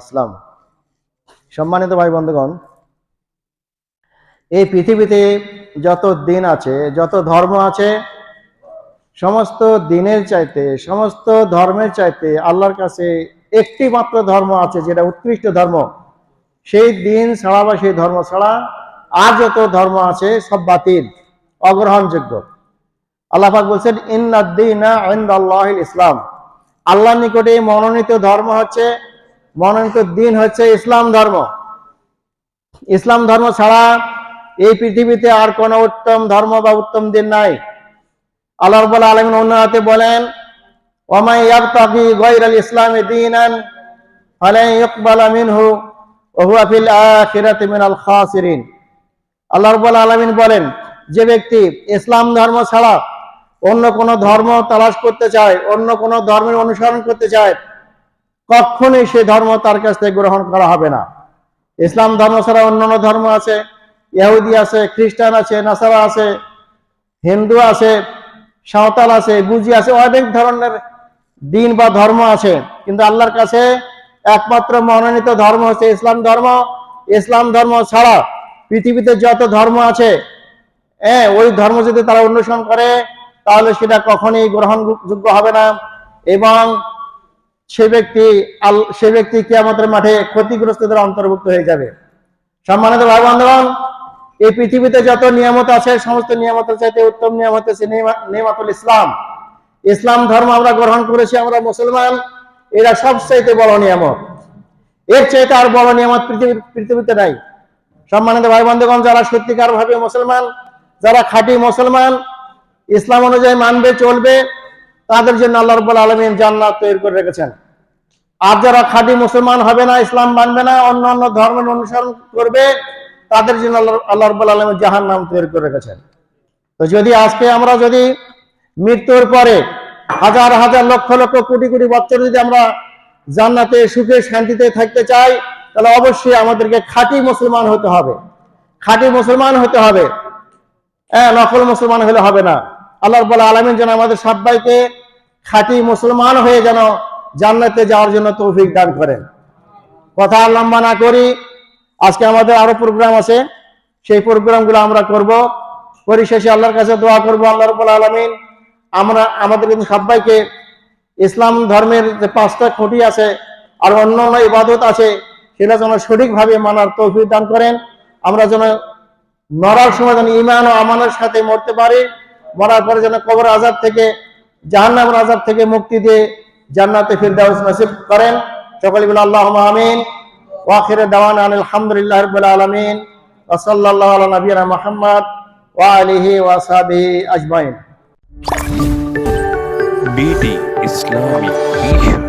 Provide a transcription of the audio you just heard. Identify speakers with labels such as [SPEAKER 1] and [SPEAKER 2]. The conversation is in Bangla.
[SPEAKER 1] ইসলাম। সম্মানিত ভাই বন্ধুগণ, এই পৃথিবীতে যত দিন আছে, যত ধর্ম আছে, সমস্ত দিনের চাইতে, সমস্ত ধর্মের চাইতে আল্লাহর কাছে একটি মাত্র ধর্ম আছে, যেটা উৎকৃষ্ট ধর্ম। সেই দিন ছাড়া বা সেই ধর্ম ছাড়া আর যত ধর্ম আছে, সব বাতিল, অগ্রহণযোগ্য। আল্লাহাক বলছেন আল্লাহ ইসলাম। আল্লাহর নিকটে মনোনীত ধর্ম হচ্ছে, মনোনীত দিন হচ্ছে ইসলাম ধর্ম। ইসলাম ধর্ম ছাড়া এই পৃথিবীতে আর কোনো উত্তম ধর্ম বা উত্তম দিন নাই। আল্লাহ রব্বুল আলামিন হাতে বলেন মিনাল খাসিরিন। আল্লাহ আলামিন বলেন, যে ব্যক্তি ইসলাম ধর্ম ছাড়া অন্য কোনো ধর্ম তালাশ করতে চায়, অন্য কোনো ধর্মের অনুসরণ করতে চায়, কখনোই সে ধর্ম তার কাছ থেকে গ্রহণ করা হবে না। ইসলাম ধর্ম ছাড়া অন্যান্য ধর্ম আছে। ইহুদি আছে, খ্রিস্টান আছে, নাসারা আছে, হিন্দু আছে, সাঁওতাল আছে বুজি আছে, অনেক ধরনের দিন বা ধর্ম আছে। কিন্তু আল্লাহর কাছে একমাত্র মনোনীত ধর্ম হচ্ছে ইসলাম ধর্ম। ইসলাম ধর্ম ছাড়া পৃথিবীতে যত ধর্ম আছে হ্যাঁ ওই ধর্ম যদি তারা অনুসরণ করে তাহলে সেটা কখনই গ্রহণযোগ্য হবে না। এবং সে ব্যক্তি সে ব্যক্তি কিয়ামতের মাঠে ক্ষতিগ্রস্তদের অন্তর্ভুক্ত হয়ে যাবে। সম্মানিত ভাই বান্ধবন এই পৃথিবীতে যত নিয়ামত আছে, সমস্ত নিয়ামতের চাইতে উত্তম নিয়ামত নিয়ামা- নিয়ামতুল ইসলাম। ইসলাম ধর্ম আমরা গ্রহণ করেছি, আমরা মুসলমান, এরা সবচাইতে বড় নিয়ামত। এর চাইতে আর বড় নিয়ামত পৃথিবীর, পৃথিবীতে নাই। সম্মানিত ভাই বন্ধুগণ যারা সত্যিকার ভাবে মুসলমান, যারা খাঁটি মুসলমান ইসলাম অনুযায়ী মানবে, চলবে, তাদের জন্য আল্লাহ রব্বুল আলমিন জান্নাত তৈরি করে রেখেছেন। আর যারা খাঁটি মুসলমান হবে না, ইসলাম মানবে না, অন্য অন্য ধর্মের অনুসরণ করবে, তাদের জন্য আল্লাহ আল্লাহ আলমিন জাহান নাম তৈরি করে রেখেছেন। তো যদি আজকে আমরা যদি মৃত্যুর পরে হাজার হাজার, লক্ষ লক্ষ, কোটি কোটি বছর যদি আমরা জান্নাতে সুখে শান্তিতে থাকতে চাই, তাহলে অবশ্যই আমাদেরকে খাঁটি মুসলমান হতে হবে। খাঁটি মুসলমান হতে হবে। হ্যাঁ নকল মুসলমান হলে হবে না। আল্লাহ রব্বুল আলমিন যেন আমাদের সবাইকে খাঁটি মুসলমান হয়ে যেন জান্নাতে যাওয়ার জন্য তৌফিক দান করেন। কথা লম্বা না করি, আজকে আমাদের আরও প্রোগ্রাম আছে, সেই প্রোগ্রামগুলো আমরা করব। পরিশেষে আল্লাহর কাছে দোয়া করব, আল্লাহ রব্বুল আলমিন, আমরা, আমাদের কিন্তু সবাইকে ইসলাম ধর্মের যে পাঁচটা খুঁটি আছে আর অন্য অন্য ইবাদত আছে সেটা যেন সঠিকভাবে মানার তৌফিক দান করেন। আমরা যেন মরার সময় যেন ইমান ও আমানের সাথে মরতে পারি। মরার পরে যেন কবর আজাব থেকে, জাহান্নামের আজাব থেকে মুক্তি দিয়ে জান্নাতে ফিরদাউস নসিব করেন। সকলে বলে আল্লাহ আমিন। ওয়াখির দাওয়ান আলহামদুলিল্লাহ রাব্বিল আলামিন। ওয়া সাল্লাল্লাহু আলা নবিয়িনা মুহাম্মদ ওয়া আলিহি ওয়া সাহবিহি আজমাইন।
[SPEAKER 2] বিটি ইসলামিক মিশন